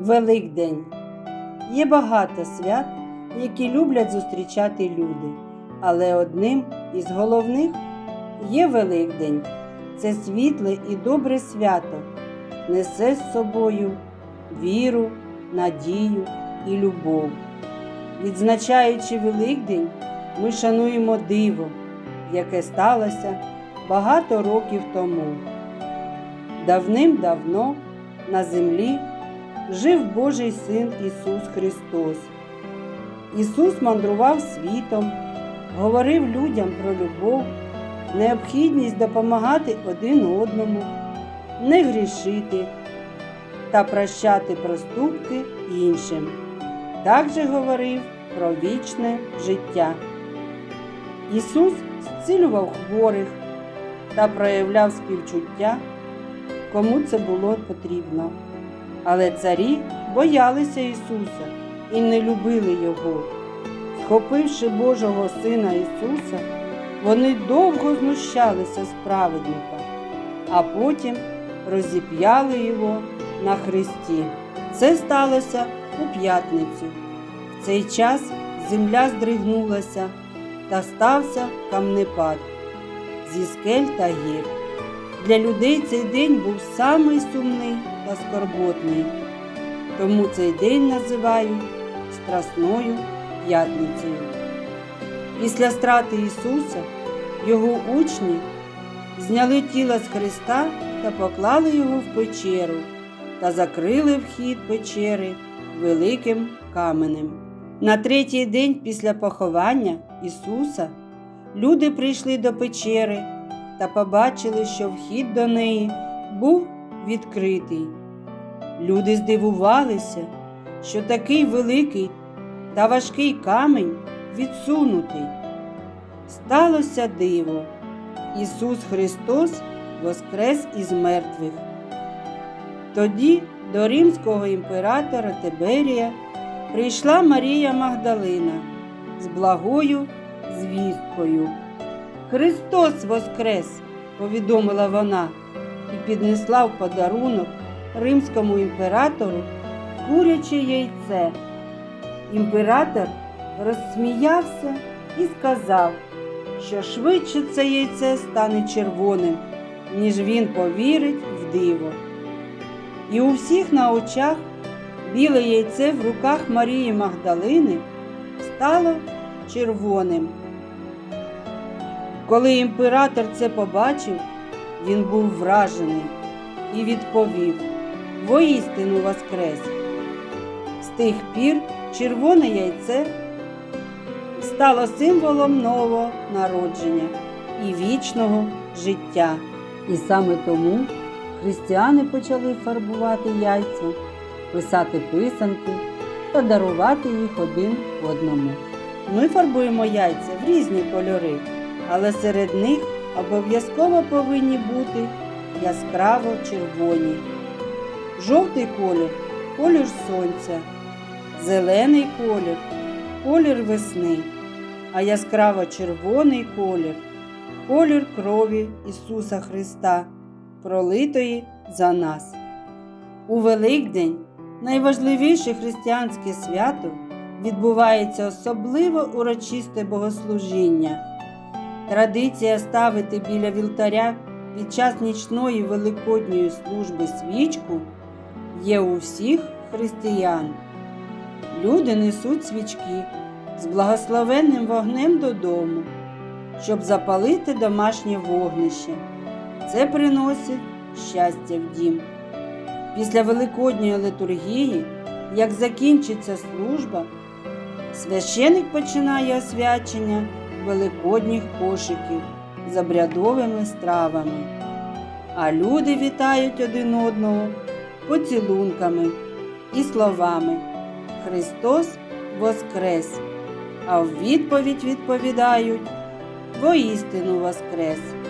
Великдень. Є багато свят, які люблять зустрічати люди, але одним із головних є Великдень. Це світле і добре свято, несе з собою віру, надію і любов. Відзначаючи Великдень, ми шануємо диво, яке сталося багато років тому. Давним-давно на землі жив Божий Син Ісус Христос. Ісус мандрував світом, говорив людям про любов, необхідність допомагати один одному, не грішити та прощати проступки іншим. Також говорив про вічне життя. Ісус зцілював хворих та проявляв співчуття, кому це було потрібно. Але царі боялися Ісуса і не любили Його. Схопивши Божого Сина Ісуса, вони довго знущалися з праведника, а потім розіп'яли його на хресті. Це сталося у п'ятницю. В цей час земля здригнулася та стався камнепад зі скель та гір. Для людей цей день був самий сумний та скорботний. Тому цей день називають Страсною п'ятницею. Після страти Ісуса його учні зняли тіло з Христа та поклали його в печеру та закрили вхід печери великим каменем. На третій день після поховання Ісуса люди прийшли до печери та побачили, що вхід до неї був відкритий. Люди здивувалися, що такий великий та важкий камінь відсунутий. Сталося диво. Ісус Христос воскрес із мертвих. Тоді до римського імператора Тиберія прийшла Марія Магдалина з благою звісткою. Христос воскрес, повідомила вона і піднесла в подарунок римському імператору куряче яйце. Імператор розсміявся і сказав, що швидше це яйце стане червоним, ніж він повірить в диво. І у всіх на очах біле яйце в руках Марії Магдалини стало червоним. Коли імператор це побачив, він був вражений і відповів воістину воскрес. З тих пір червоне яйце стало символом нового народження і вічного життя. І саме тому християни почали фарбувати яйця, писати писанки та дарувати їх один одному. Ми фарбуємо яйця в різні кольори, але серед них обов'язково повинні бути яскраво червоні. Жовтий колір колір сонця, зелений колір колір весни, а яскраво червоний колір колір крові Ісуса Христа, пролитої за нас. У Великдень найважливіше християнське свято відбувається особливо урочисте богослужіння. Традиція ставити біля вівтаря під час нічної великодньої служби свічку є у всіх християн. Люди несуть свічки з благословенним вогнем додому, щоб запалити домашнє вогнище. Це приносить щастя в дім. Після Великодньої литургії, як закінчиться служба, священик починає освячення великодніх кошиків з обрядовими стравами, а люди вітають один одного поцілунками і словами Христос Воскрес! А в відповідь відповідають Воістину Воскрес!